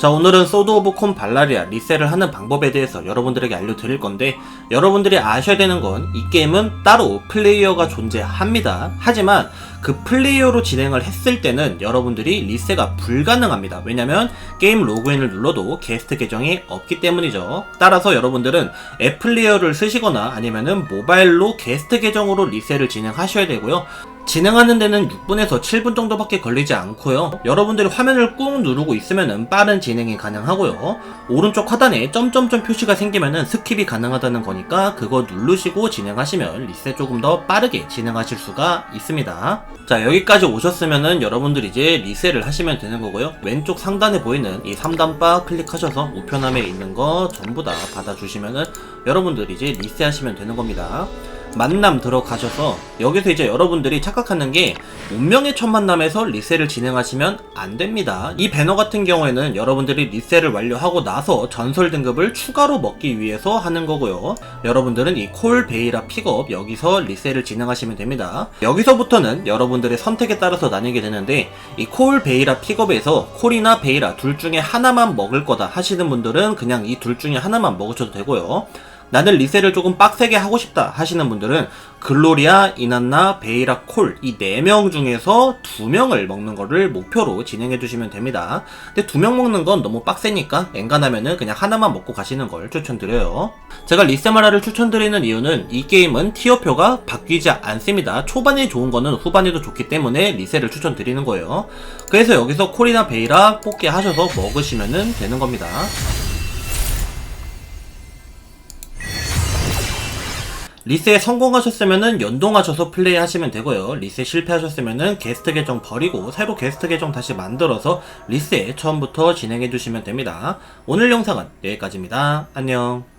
자 오늘은 소드 오브 콘 발라리아 리셋을 하는 방법에 대해서 여러분들에게 알려드릴 건데 여러분들이 아셔야 되는 건 이 게임은 따로 플레이어가 존재합니다. 하지만 그 플레이어로 진행을 했을 때는 여러분들이 리셋가 불가능합니다 왜냐면 게임 로그인을 눌러도 게스트 계정이 없기 때문이죠 따라서 여러분들은 앱 플레이어를 쓰시거나 아니면은 모바일로 게스트 계정으로 리셋을 진행하셔야 되고요 진행하는 데는 6분에서 7분 정도밖에 걸리지 않고요. 여러분들이 화면을 꾹 누르고 있으면은 빠른 진행이 가능하고요. 오른쪽 하단에 점점점 표시가 생기면은 스킵이 가능하다는 거니까 그거 누르시고 진행하시면 리셋 조금 더 빠르게 진행하실 수가 있습니다. 자, 여기까지 오셨으면은 여러분들 이제 리셋을 하시면 되는 거고요. 왼쪽 상단에 보이는 이 3단 바 클릭하셔서 우편함에 있는 거 전부 다 받아주시면은 여러분들 이제 리셋 하시면 되는 겁니다. 만남 들어가셔서 여기서 이제 여러분들이 착각하는 게 운명의 첫 만남에서 리셋을 진행하시면 안 됩니다. 이 배너 같은 경우에는 여러분들이 리셋을 완료하고 나서 전설 등급을 추가로 먹기 위해서 하는 거고요. 여러분들은 이 콜 베이라 픽업 여기서 리셋을 진행하시면 됩니다. 여기서부터는 여러분들의 선택에 따라서 나뉘게 되는데 이 콜 베이라 픽업에서 콜이나 베이라 둘 중에 하나만 먹을 거다 하시는 분들은 그냥 이 둘 중에 하나만 먹으셔도 되고요. 나는 리셋을 조금 빡세게 하고 싶다 하시는 분들은 글로리아, 이난나, 베이라, 콜 이 네 명 중에서 두 명을 먹는 거를 목표로 진행해 주시면 됩니다. 근데 두 명 먹는 건 너무 빡세니까 엔간하면은 그냥 하나만 먹고 가시는 걸 추천드려요. 제가 리세마라를 추천드리는 이유는 이 게임은 티어표가 바뀌지 않습니다. 초반에 좋은 거는 후반에도 좋기 때문에 리셋을 추천드리는 거예요. 그래서 여기서 콜이나 베이라 뽑기 하셔서 먹으시면 되는 겁니다. 리셋 성공하셨으면은 연동하셔서 플레이하시면 되고요. 리셋 실패하셨으면은 게스트 계정 버리고 새로 게스트 계정 다시 만들어서 리셋 처음부터 진행해 주시면 됩니다. 오늘 영상은 여기까지입니다. 안녕.